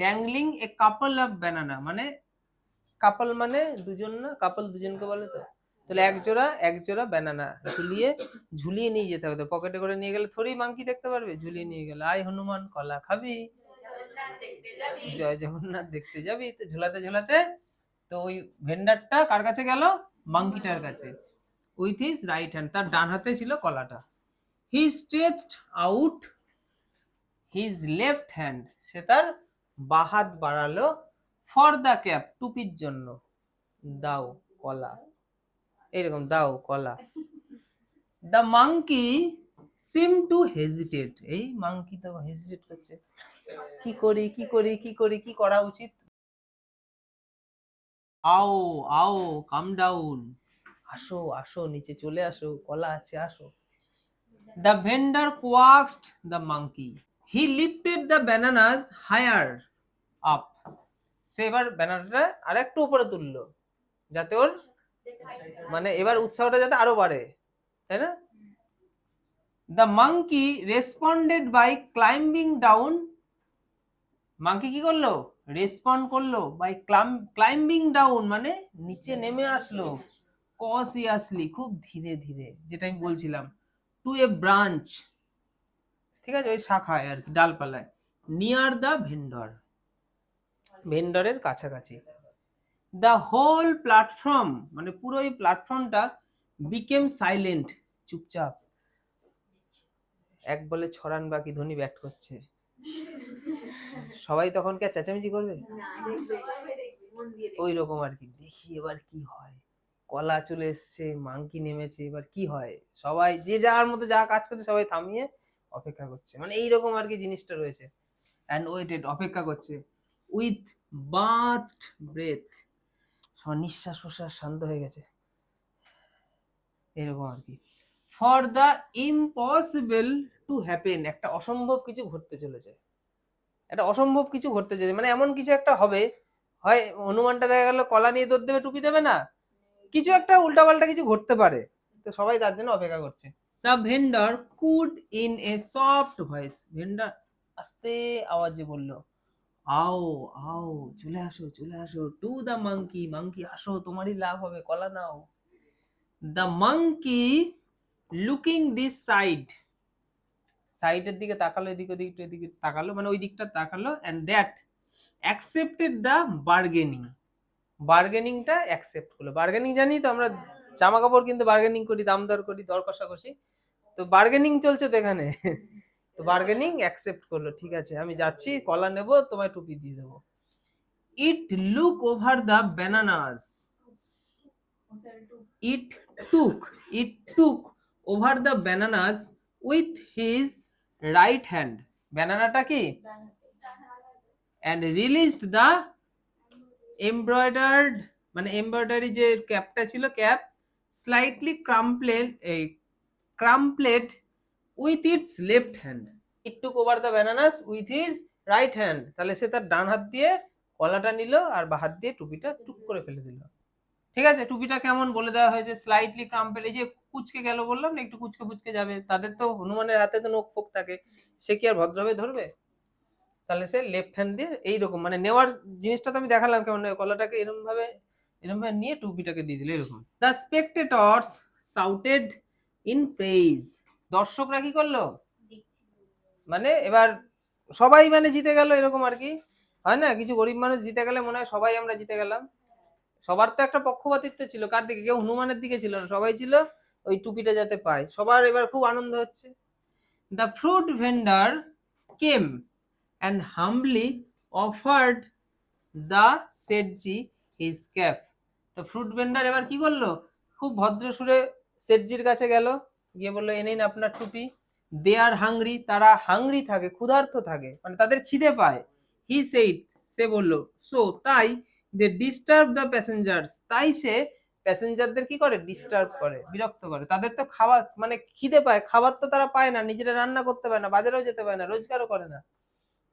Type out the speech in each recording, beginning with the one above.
Dangling a couple of banana মানে couple মানে দুজন না কাপল দুজনকে বলে তো। তাহলে এক জোড়া এক জোড়া ব্যানানা ঝুলিয়ে ঝুলিয়ে নিয়ে যেতে হবে পকেটে করে নিয়ে গেলে থোড়ি মাংকি দেখতে পারবে, ঝুলিয়ে নিয়ে গেলে, আয় হনুমান, কলা খাবি। জয় জগন্নাথ, দেখতে যাবি। তো ঝোলাতে ঝোলাতে, তো ওই ভেন্ডারটা কার কাছে গেল? মাংকিটার কাছে। উইথ হিজ রাইট হ্যান্ড তার ডান হাতে ছিল কলাটা। He stretched out his left hand সে তার বাহাত বাড়ালো ফর দ্য ক্যাপ টুপির জন্য। দাও কলা। এরকম, দাও কলা। The monkey seem to hesitate এই মাংকি তো হেজিটেট করছে। কি করি কি করি কি করি, কি করা উচিত? আও আও কাম ডাউন আসো আসো, নিচে চলে আসো, কলা আছে, আসো। The vendor coaxed the monkey he lifted the bananas higher up সে এবার ব্যানানাটা আরেকটু উপরে তুললো, যাতে ওর মানে এবার উৎসাহটা যাতে আরও বাড়ে, তাই না? The monkey responded by climbing down monkey কি করল? রেসপন্ড করল বাই ক্লাইম্বিং ডাউন মানে নিচে নেমে আসলো। কসিয়াসলি খুব ধীরে ধীরে, যেটা আমি বলছিলাম। টু এ ব্রাঞ্চ ঠিক আছে? ওই শাখায় আর কি, ডালপালায়। নিয়ার দ্য ভেন্ডর ভেন্ডরের কাছাকাছি। দ্য হোল প্ল্যাটফর্ম মানে পুরো এই প্ল্যাটফর্মটা বিকেম সাইলেন্ট চুপচাপ। এক বলে ছড়ান বাকি ধোনি ব্যাট করছে। সবাই তখন কে চেঁচামেচি করবে? ওই রকম আর কি। দেখি এবার কি হয়। কলা চলে এসছে মাংকি নেমেছে এবার কি হয়? সবাই যে যার মতো যা কাজ করছে সবাই থামিয়ে অপেক্ষা করছে। মানে এইরকম আর কি জিনিসটা রয়েছে। অ্যান্ড ওয়েটেড অপেক্ষা করছে। With bated breath. নিঃশ্বাস প্রশ্বাস শান্ত হয়ে গেছে। এরকম আর কি। For the impossible to happen, একটা অসম্ভব কিছু ঘটতে চলেছে। একটা অসম্ভব কিছু ঘটতে চলেছে। মানে এমন কিছু একটা হবে, হয় হনুমানটা দেখা গেল, কলা নিয়ে দৌড় দেবে, টুপি দেবে না? কিছু একটা উল্টাপাল্টা কিছু ঘটতে পারে। তো সবাই তার জন্য অপেক্ষা করছে। The vendor cooed in a soft voice. Vendor আস্তে আওয়াজে বলল আও আও, চলে আসো চলে আসো। টু দ্য মাঙ্কি মাংকি আসো, তোমারই লাভ হবে, কলা নাও। The monkey looking this side সাইডের দিকে তাকালো, এদিকে ওদিক এদিকে তাকালো মানে ওই দিকটা তাকালো and that accepted the bargaining বার্গেনিংটা accept করল। বার্গেনিং জানি তো আমরা জামা কাপড় কিনতে বার্গেনিং করি দাম দর করি দর কষাকষি তো বার্গেনিং চলছে তো এখানে? তো বার্গেনিং অ্যাকসেপ্ট করল, ঠিক আছে, আমি যাচ্ছি, কলা নেব, তোমায় টুপি দিয়ে দেবো। It look over the bananas it took it took over the bananas with his right hand ব্যানানাটা কি? অ্যান্ড রিলিজড দ্য এমব্রয়ডার্ড মানে এমব্রয়ডারি যে ক্যাপটা ছিল ক্যাপ স্লাইটলি ক্রাম্পলেড এই crumpled with its left hand it took over the bananas with his right hand তাহলে সে তার ডান হাত দিয়ে কলাটা নিল আর বা হাত দিয়ে টুপিটা টুক করে ফেলে দিল। ঠিক আছে, টুপিটা কেমন বলে দেওয়া হয়েছে? স্লাইটলি ক্রাম্পেল এই যে কুচকে গেল বললাম না, একটু কুচকে কুচকে যাবে। তাদের তো হনুমানের হাতে তো নোক ফোক থাকে। সে কি আর ভদ্রভাবে ধরবে? তাহলে সে লেফট হ্যান্ড দিয়ে এইরকম মানে নেওয়ার জিনিসটা তো আমি দেখালাম কেমন, কলাটাকে এরকম ভাবে এরকম ভাবে নিয়ে টুপিটাকে দিয়ে দিল, এরকম। The spectators shouted in praise দর্শকরা কি করল? মানে এবার সবাই মানে জিতে গেল এরকম আর কি। হয় না? কিছু গরিব মানুষ জিতে গেলে মনে হয় সবাই আমরা জিতে গেলাম। সবার তো একটা পক্ষপাতিত্ব ছিল। কার দিকে? কেউ হনুমানের দিকে ছিল না। সবাই ছিল ওই টুপিটা যাতে পায়। সবার এবার খুব আনন্দ হচ্ছে। The fruit vendor came and humbly offered the Sethji his cap তো ফ্রুট ভেন্ডার এবার কি করল? খুব ভদ্র সুরে সেটজির কাছে গেল। গিয়ে বলল, এ নিন আপনার টুপি। দে আর হাংরি। তারা হাংরি থাকে, ক্ষুধার্ত থাকে মানে তাদের খিদে পায়। হি সেইট সে বলল সো তাই দে ডিস্টার্ব দ্য প্যাসেঞ্জার্স তাই সে প্যাসেঞ্জারদের কি করে? ডিস্টার্ব করে, বিরক্ত করে। তাদের তো খাবার মানে খিদে পায়, খাবার তো তারা পায় না, নিজেরা রান্না করতে পারে না, বাজারেও যেতে পারে না, রোজগারও করে না।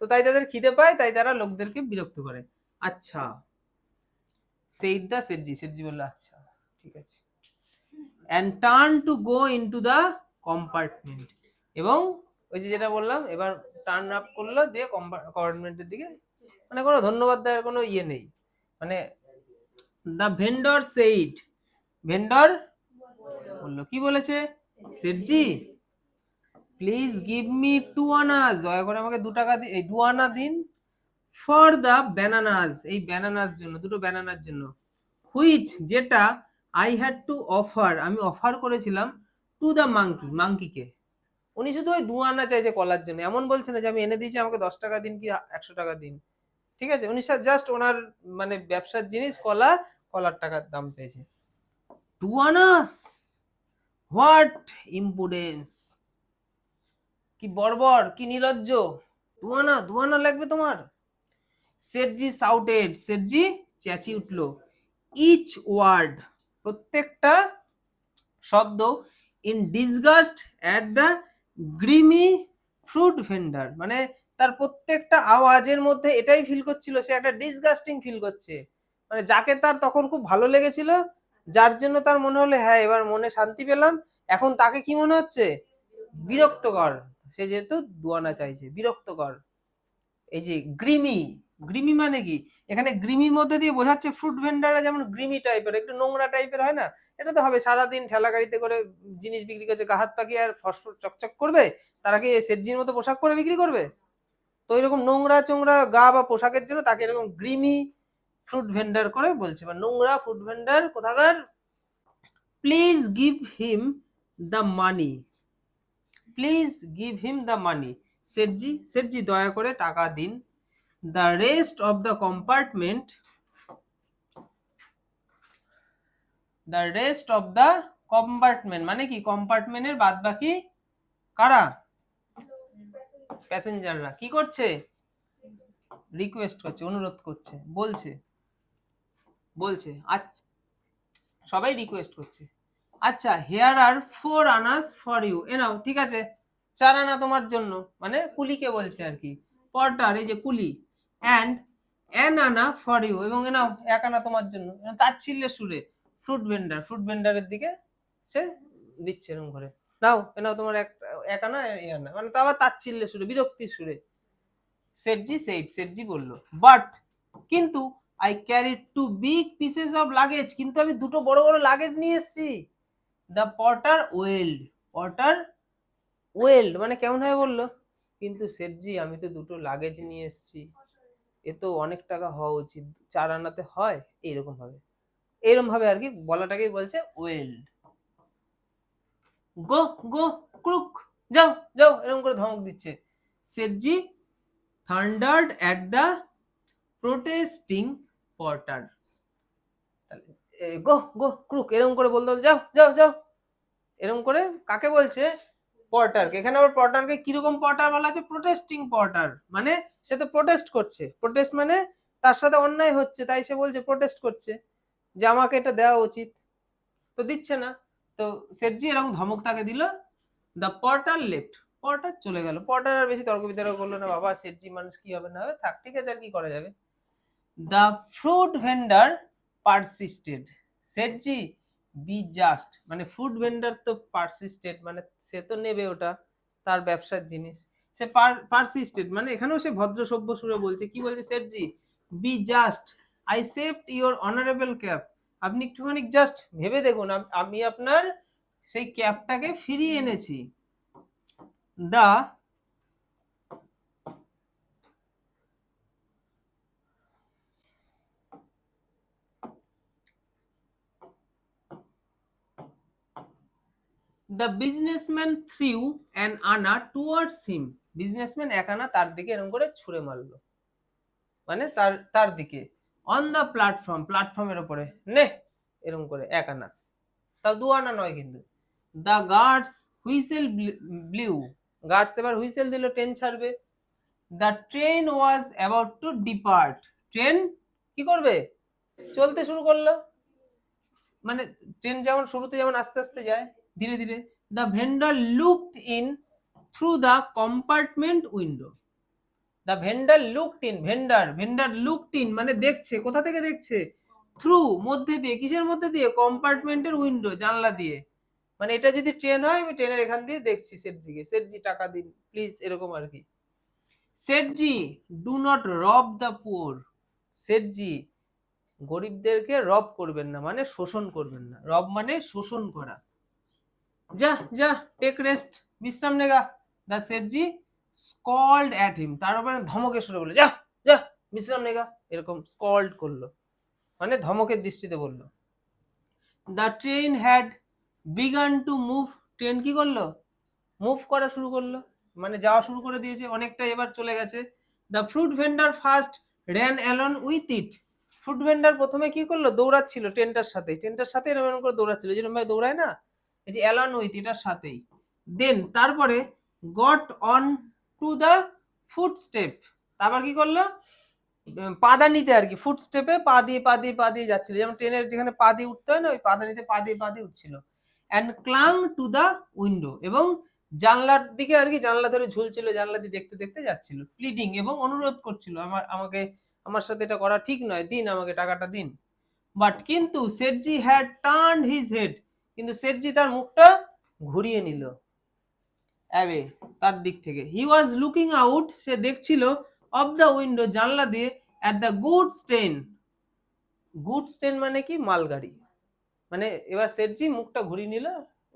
তো তাই তাদের খিদে পায়, তাই তারা লোকদেরকে বিরক্ত করে। আচ্ছা। সেইট দা সেটজি সেটজি বলল আচ্ছা ঠিক আছে। And turn to go into the compartment এবং ওই যে যেটা বললাম, এবার টার্ন আপ করল দিয়ে কম্পার্টমেন্টের দিকে মানে কোনো ধন্যবাদ দেওয়ার কোনো ইয়ে নেই। মানে দ্য ভেন্ডর সেইড ভেন্ডর বলল, কি বলেছে? Sethji please give me two annas দয়া করে আমাকে দু টাকা দি- এই দু আনা দিন ফর দ্য ব্যানানাস এই ব্যানানাস জন্য, দুটো ব্যানানার জন্য। হুইচ যেটা আই হ্যাড টু অফার আমি অফার করেছিলাম টু দ্য মাংকি মাংকিকে উনি শুধু ওই দু আনা চাইছে কলার জন্য, এমন বলছে না যে আমি এনে দিয়েছি, আমাকে দশ টাকা দিন কি একশো টাকা দিন। ঠিক আছে? উনি জাস্ট ওনার মানে ব্যবসার জিনিস, কলা, কলার টাকার দাম চাইছে। টু আনাস হোয়াট ইম্পুডেন্স কি বর্বর কি নির্লজ্জ দুয়ানা দুয়ানা লাগবে তোমার। সেটজি সাউটেড সেটজি চেঁচি উঠল। ইচ ওয়ার্ড প্রত্যেকটা শব্দ in disgust at the grimy fruit vendor মানে তার প্রত্যেকটা আওয়াজের মধ্যে এটাই ফিল করছিল, সে একটা ডিসগাস্টিং ফিল করছে। মানে যাকে তার তখন খুব ভালো লেগেছিল, যার জন্য তার মনে হলো হ্যাঁ এবার মনে শান্তি পেলাম। এখন তাকে কি মনে হচ্ছে? বিরক্তকর। সে যেহেতু দুয়ানা চাইছে, বিরক্তকর। এই যে গ্রিমি গ্রিমি মানে কি? এখানে গ্রিমির মধ্যে দিয়ে বোঝাচ্ছে ফ্রুট ভেন্ডাররা যেমন গ্রিমি টাইপের একটু নোংরা টাইপের হয় না? এটা তো হবে, সারাদিন ঠেলা গাড়িতে করে জিনিস বিক্রি করছে গাহাত পাখি আর ফসফস চকচক করবে? তারা কি সেটজির মতো পোশাক পরে বিক্রি করবে? তো এরকম নোংরা চোংরা গা বা পোশাকের জন্য তাকে এরকম গ্রিমি ফ্রুট ভেন্ডার করে বলছে। বা নোংরা ফ্রুট ভেন্ডার কোথাকার? Please give him the money please give him the money Sethji Sethji, দয়া করে টাকা দিন। The rest of the compartment the rest of the compartment মানে কি? কম্পার্টমেন্টের বাদ বাকি কারা? প্যাসেঞ্জাররা কি করছে? রিকোয়েস্ট করছে, অনুরোধ করছে, বলছে বলছে আচ্ছা সবাই রিকোয়েস্ট করছে। আচ্ছা here are four annas for you এ নাও, ঠিক আছে। চার আনা তোমার জন্য। মানে কুলিকে বলছে আর কি। পর্টার, এই যে কুলি। And an anna for you এবং এ নাও, এক আনা তোমার জন্য। তাচ্ছিল্যের সুরে ফ্রুট ভেন্ডার ফ্রুট ভেন্ডারের দিকে সে দিচ্ছে এরকম করে। নাও, এ নাও তোমার এক এক আনা এ আনা। মানে তো আবার তাচ্ছিল্যের সুরে, বিরক্তির সুরে। সেটজি সেইট সেটজি বলল বাট কিন্তু I carry two big pieces of luggage কিন্তু আমি দুটো বড় বড় লাগেজ নিয়ে এসেছি। The porter wailed porter wailed মানে কেমন হয় বলল? কিন্তু সেটজি আমি তো দুটো লাগেজ নিয়ে এসেছি। এ তো অনেক টাকা হওয়া উচিত। চার আনাতে হয় এইরকম ভাবে। এইরকম ভাবে আর কি বলাটাকেই বলছে ওয়েল্ড। গো গো ক্রুক যাও যাও এরকম করে ধমক দিচ্ছে। Sethji thundered at the protesting porter go go crook এরকম করে বলতে বলতে, যাও যাও যাও। এরকম করে কাকে বলছে? পর্টারকে এখানে আবার পর্টারকে কীরকম পর্টার বলা আছে? প্রোটেস্টিং পর্টার মানে সে তো প্রোটেস্ট করছে। প্রোটেস্ট মানে তার সাথে অন্যায় হচ্ছে, তাই সে বলছে প্রোটেস্ট করছে যে আমাকে এটা দেওয়া উচিত। তো দিচ্ছে না। তো সেটজি এরকম ধমক তাকে দিল। দ্য পর্টার লেফট পর্টার চলে গেল। পর্টার আর বেশি তর্ক বিতর্ক করল না। বাবা, সেটজি মানুষ কি হবে না হবে? থাক, ঠিক আছে, আর কি করা যাবে? The fruit vendor persisted Sethji be just মানে ফুড ভেন্ডার তো পারসিস্টেড মানে সে তো নেবে ওটা, তার ব্যবসার জিনিস। সে পারসিস্টেড মানে এখানেও সে ভদ্র সভ্য সুরে বলছে, কি বলছে Sethji be just I saved your honourable cap আপনি একটুখানি জাস্ট ভেবে দেখুন, আমি আপনার সেই ক্যাপটাকে ফিরিয়ে এনেছি। The the businessman threw an anna towards him businessman এক আনা তার দিকে এরকম করে ছুঁড়ে মারলো। মানে তার তার দিকে। অন দ্য প্ল্যাটফর্ম প্ল্যাটফর্মের ওপরে। নে! এরকম করে এক আনা। তাও দু আনা নয় কিন্তু। The guards whistle blew guards এবার হুইসেল দিল, ট্রেন ছাড়বে। The train was about to depart train কি করবে? চলতে শুরু করল। মানে ট্রেন যেমন শুরুতে যেমন আস্তে আস্তে যায়। ধীরে ধীরে the vendor looked in through the compartment window the vendor looked in vendor vendor looked in মানে দেখছে, কোথা থেকে দেখছে? থ্রু মধ্যে দিয়ে, কিসের মধ্যে দিয়ে? কম্পার্টমেন্টের উইন্ডো জানলা দিয়ে। মানে এটা যদি ট্রেন হয়, আমি ট্রেনের এখান দিয়ে দেখছি সেটজিকে। সেটজি, টাকা দিন প্লিজ এরকম আর কি। Sethji do not rob the poor Sethji, গরিবদেরকে রব করবেন না মানে শোষণ করবেন না। রব মানে শোষণ করা। যা যা টেক রেস্ট বিশ্রাম নেগা the Sethji scolded at him তার উপরে ধমকে শুরু করল। যা যা, বিশ্রাম নেগা এরকম স্কল্ড করল। মানে ধমকের দৃষ্টিতে বলল। The train had begun to move train কি করল? মুভ করা শুরু করল। মানে যাওয়া শুরু করে দিয়েছে। অনেকটা এবার চলে গেছে। The fruit vendor first ran along with it fruit vendor প্রথমে কি করল? দৌড়াচ্ছিল ট্রেনটার সাথে। ট্রেনটার সাথে এরকম করে দৌড়াচ্ছিল। যেরকম ভাই দৌড়ায় না? এই যে অ্যালন উইথ এটার সাথেই। দেন তারপরে got on to the foot step তারপর কি করল? পাদানিতে আর কি ফুট স্টেপে পা দিয়ে পা দিয়ে পা দিয়ে যাচ্ছিল। যেমন ট্রেনের যেখানে পা দিয়ে উঠতে হয় না, ওই পাদানিতে পা দিয়ে পা দিয়ে উঠছিল। And clung to the window এবং জানলার দিকে আর কি, জানলা ধরে ঝুলছিল, জানলা দিয়ে দেখতে দেখতে যাচ্ছিল। প্লিডিং এবং অনুরোধ করছিল, আমার, আমাকে, আমার সাথে এটা করা ঠিক নয়, দিন আমাকে, টাকাটা দিন। বাট কিন্তু Sethji had turn his head কিন্তু সেটজি তার মুখটা ঘুরিয়ে নিল। অ্যাবে তার দিক থেকে। হি ওয়াজ লুকিং আউট সে দেখছিল অফ দ্য উইন্ডো জানলা দিয়ে at the good stain good stain মানে কি? মালগাড়ি। মানে এবার সেটজি মুখটা ঘুরিয়ে নিল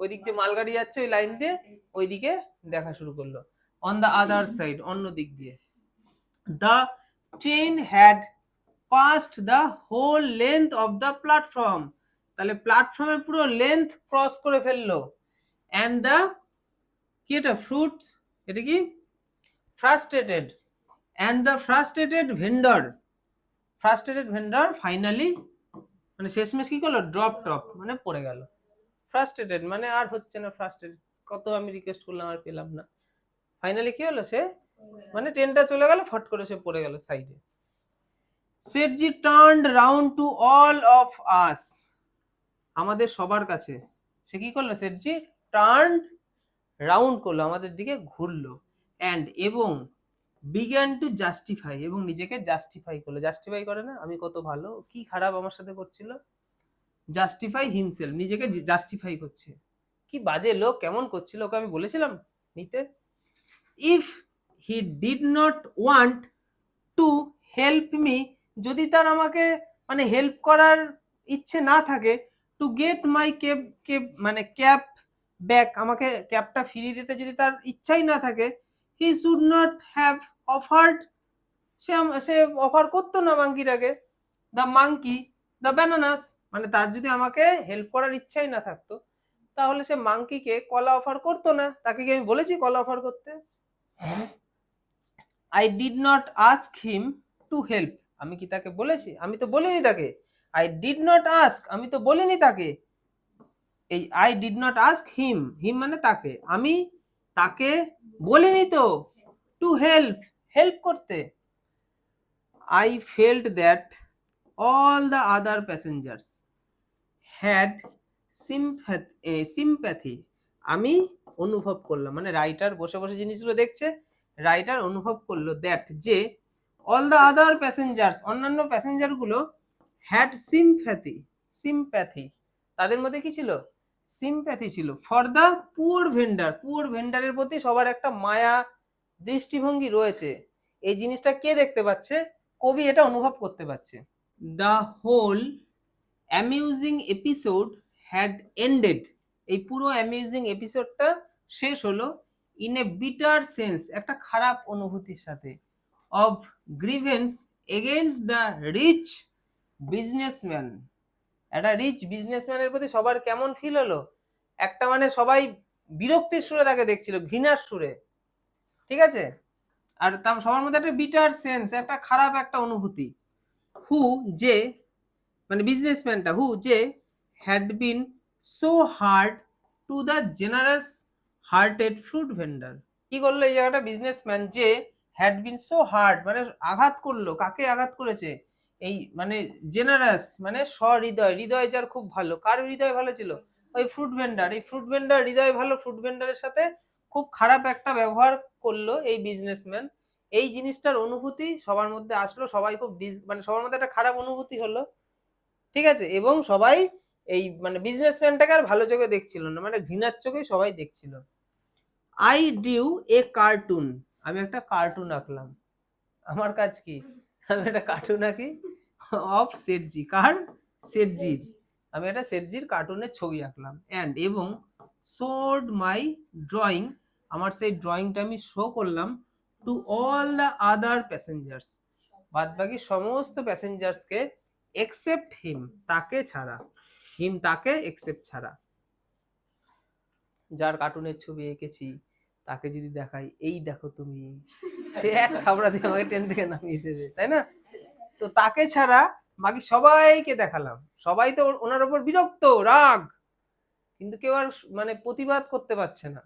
ওই দিক দিয়ে মালগাড়ি যাচ্ছে, ওই লাইন দিয়ে ওইদিকে দেখা শুরু করল। অন দ্য আদার সাইড অন্য দিক দিয়ে। The train had passed the whole length of the platform তাহলে প্ল্যাটফর্মের পুরো লেন্থ ক্রস করে ফেলল। অ্যান্ড দ্য কি এটা? ফ্রুট এটা কি? Frustrated and the frustrated vendor frustrated vendor finally মানে শেষমেশ কি করল? ড্রপ টপ মানে পড়ে গেল। ফ্রাস্ট্রেটেড মানে আর হচ্ছে না ফ্রাস্ট্রেটেড কত আমি রিকোয়েস্ট করলাম, আর পেলাম না। ফাইনালি কি হলো সে? মানে ট্রেনটা চলে গেল, ফট করে সে পড়ে গেল সাইডে Sethji turned round to all of us আমাদের সবার কাছে। সে কি করল? সেটজি টার্ন রাউন্ড করল, আমাদের দিকে ঘুরলো। অ্যান্ড এবং বিজ্ঞান টু জাস্টিফাই এবং নিজেকে জাস্টিফাই করল। জাস্টিফাই করে না? আমি কত ভালো। কি খারাপ আমার সাথে করছিল? জাস্টিফাই হিমসেল নিজেকে জাস্টিফাই করছে। কি বাজে লোক, কেমন করছিল? ওকে আমি বলেছিলাম নিতে। If he did not want to help me যদি তার আমাকে মানে হেল্প করার ইচ্ছে না থাকে to get my cab cab মানে ক্যাব ব্যাক আমাকে ক্যাবটা ফিরিয়ে দিতে যদি তার ইচ্ছাই না থাকে he should not have offered সে সে অফার করতো না মাঙ্কিটাকে দ্য মাঙ্কি দ্য ব্যানানাস মানে তার যদি আমাকে হেল্প করার ইচ্ছাই না থাকতো, তাহলে সে মাঙ্কিকে কলা অফার করতো না, তাকে কি আমি বলেছি কলা অফার করতে? I did not ask him to help আমি কি তাকে বলেছি? আমি তো বলিনি তাকে। আই ডিড নট আস্ক আমি তো বলিনি তাকে। এই I did not ask him him মানে তাকে। আমি তাকে বলিনি তো টু হেল্প হেল্প করতে। I felt that all the other passengers had sympathy আমি অনুভব করলাম মানে রাইটার বসে বসে জিনিসগুলো দেখছে রাইটার অনুভব করল দ্যাট যে অল দ্য আদার প্যাসেঞ্জার্স অন্যান্য প্যাসেঞ্জারগুলো হ্যাড সিম্প্যাথি সিম্প্যাথি তাদের মধ্যে কি ছিল? সিম্প্যাথি ছিল। For the poor vendor poor ভেন্ডারের প্রতি সবার একটা মায়া দৃষ্টিভঙ্গি রয়েছে। এই জিনিসটা কে দেখতে পাচ্ছে? কবি এটা অনুভব করতে পারছে। The whole amusing episode had ended এই পুরো অ্যামিউজিং এপিসোডটা শেষ হলো ইন এ বিটার সেন্স একটা খারাপ অনুভূতির সাথে। Of grievance against the rich businessman একটা রিচ বিজনেসম্যানের প্রতি সবার কেমন ফিল হলো? একটা মানে সবাই বিরক্তির সুরে তাকে দেখছিল, ঘৃণার সুরে। ঠিক আছে? আর তার সবার মধ্যে একটা বিটার সেন্স একটা খারাপ একটা অনুভূতি। হু যে মানে বিজনেসম্যানটা হু যে had been so hard to the generous hearted fruit vendor কি করল এই জায়গাটা? বিজনেসম্যান যে হ্যাড বিন সো হার্ড মানে আঘাত করল। কাকে আঘাত করেছে? এই মানে জেনারাস মানে সহৃদয়, হৃদয় যার খুব ভালো। কার হৃদয় ভালো ছিল? ওই ফ্রুট ভেন্ডার এই ফ্রুট ভেন্ডার হৃদয় ভালো ফ্রুট ভেন্ডারের সাথে খুব খারাপ একটা ব্যবহার করল এই বিজনেসম্যান এই জিনিসটার অনুভূতি সবার মধ্যে আসলো। সবাই খুব মানে সবার মধ্যে একটা খারাপ অনুভূতি হলো। ঠিক আছে? এবং সবাই এই মানে বিজনেসম্যানটাকে আর ভালো চোখে দেখছিল না। মানে ঘৃণার চোখেই সবাই দেখছিল। আই ডিউ এ কার্টুন আমি একটা কার্টুন আঁকলাম। আমার কাজ কি? আমি একটা কার্টুন আঁকি অফ সেটজি কার? সেটজির আমি একটা সেটজির কার্টুনের ছবি আঁকলাম। অ্যান্ড এবং শোড মাই ড্রয়িং আমার সেই ড্রয়িংটা আমি শো করলাম to all the other passengers বাদ বাকি সমস্ত প্যাসেঞ্জার্সকে এক্সেপ্ট হিম তাকে ছাড়া। হিম তাকে এক্সেপ্ট ছাড়া। যার কার্টুনের ছবি এঁকেছি তাকে যদি দেখাই এই দেখো তুমি। সে এক থাবড়া দিয়ে আমাকে ট্রেন থেকে নামিয়ে দেবে তাই না? তো তাকে ছাড়া বাকি সবাইকে দেখালাম। সবাই তো ওনার ওপর বিরক্ত, রাগ। কিন্তু কেউ আর মানে প্রতিবাদ করতে পারছে না।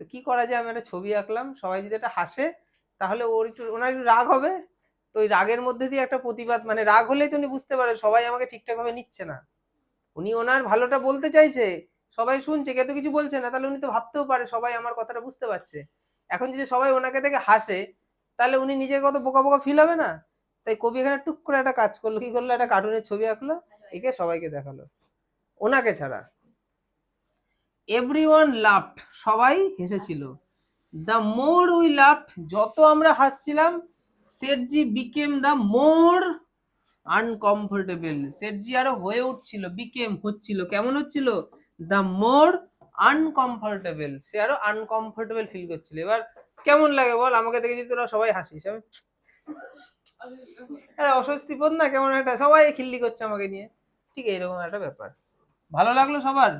তো কি করা যায়? আমি একটা ছবি আঁকলাম। সবাই যদি এটা হাসে, তাহলে ওর একটু, ওনার একটু রাগ হবে। তো ওই রাগের মধ্যে দিয়ে একটা প্রতিবাদ মানে রাগ হলেই তো উনি বুঝতে পারে, সবাই আমাকে ঠিকঠাকভাবে নিচ্ছে না। উনি ওনার ভালোটা বলতে চাইছে, সবাই শুনছে, কেউ তো কিছু বলছে না, তাহলে উনি তো ভাবতেও পারে, সবাই আমার কথাটা বুঝতে পারছে। এখন যদি সবাই ওনাকে দেখে হাসে, তাহলে উনি নিজে কত বোকা বোকা ফিল হবে না? তাই কবি এখানে টুক করে একটা কাজ করল, কি করল? একটা কার্টুনের ছবি আঁকলো, একে সবাইকে দেখাল। ওনাকে ছাড়া। এভরিওয়ান লাফট সবাই হেসেছিল। দ্য মোর উই লাফট যত আমরা হাসছিলাম Seth ji became the more uncomfortable Seth ji আরও হয়ে উঠছিল বিকেম হচ্ছিল। কেমন হচ্ছিল? দ্য মোর আনকমফোর্টেবল সে আরও আনকমফোর্টেবল ফিল করছিল। এবার কেমন লাগে বল? আমাকে দেখে যদি তোরা সবাই হাসিস আমি আরে অস্বস্তি বোধ না কেমন একটা সবাই খিল্লি করছে আমাকে নিয়ে। ঠিক এইরকম একটা ব্যাপার। ভালো লাগল সবার?